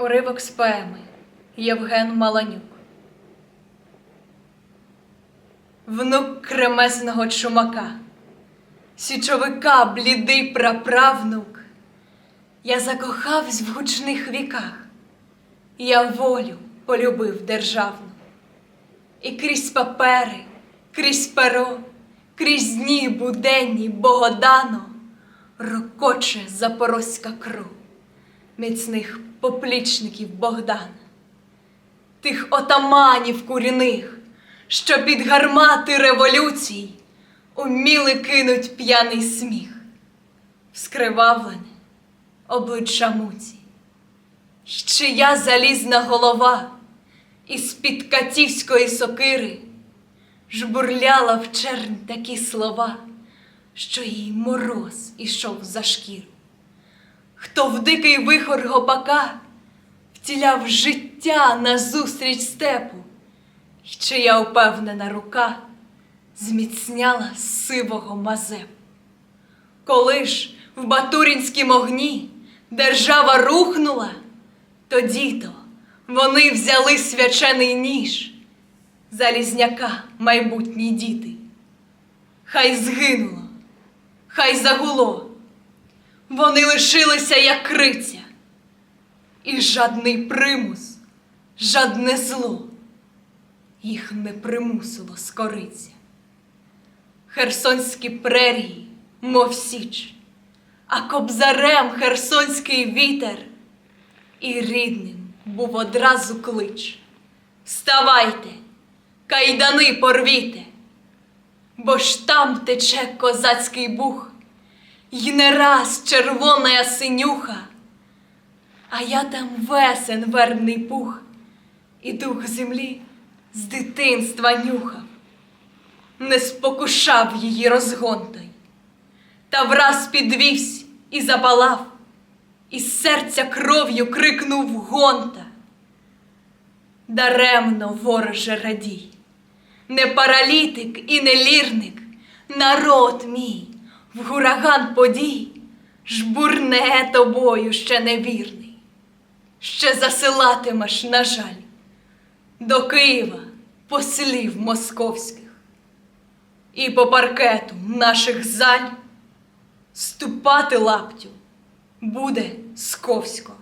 Уривок з поеми Євген Маланюк. Внук кремезного чумака, січовика блідий праправнук. Я закохавсь в гучних віках, я волю полюбив державну. І крізь папери, крізь перо, крізь дні буденні богодано рокоче запорозька кров міцних поплічників Богдана, тих отаманів куріних, що під гармати революцій уміли кинуть п'яний сміх, вскривавлене обличчя муці. Й Чия залізна голова із-під катівської сокири жбурляла в чернь такі слова, що їй мороз ішов за шкіру хто в дикий вихор гопака втіляв життя назустріч степу, й чия упевнена рука зміцняла сивого мазепу. Коли ж в батурінськім огні держава рухнула, тоді то вони взяли свячений ніж, залізняка майбутні діти. Хай згинуло, хай загуло. Вони лишилися як криця, і жадний примус, жадне зло їх не примусило скориться. Херсонські прерії, мов січ, а кобзарем херсонський вітер, і рідним був одразу клич. Вставайте, кайдани порвіте, бо ж там тече козацький бух. Й не раз червоная синюха, а я там весен вербний пух, і дух землі з дитинства нюхав, не спокушав її розгон той, та враз підвівсь і запалав, і з серця кров'ю крикнув гонта. Даремно, вороже радій, не паралітик і не лірник, народ мій в гураган подій жбурне тобою ще невірний, ще засилатимеш, на жаль, до Києва послів московських, і по паркету наших заль ступати лаптю буде сковсько.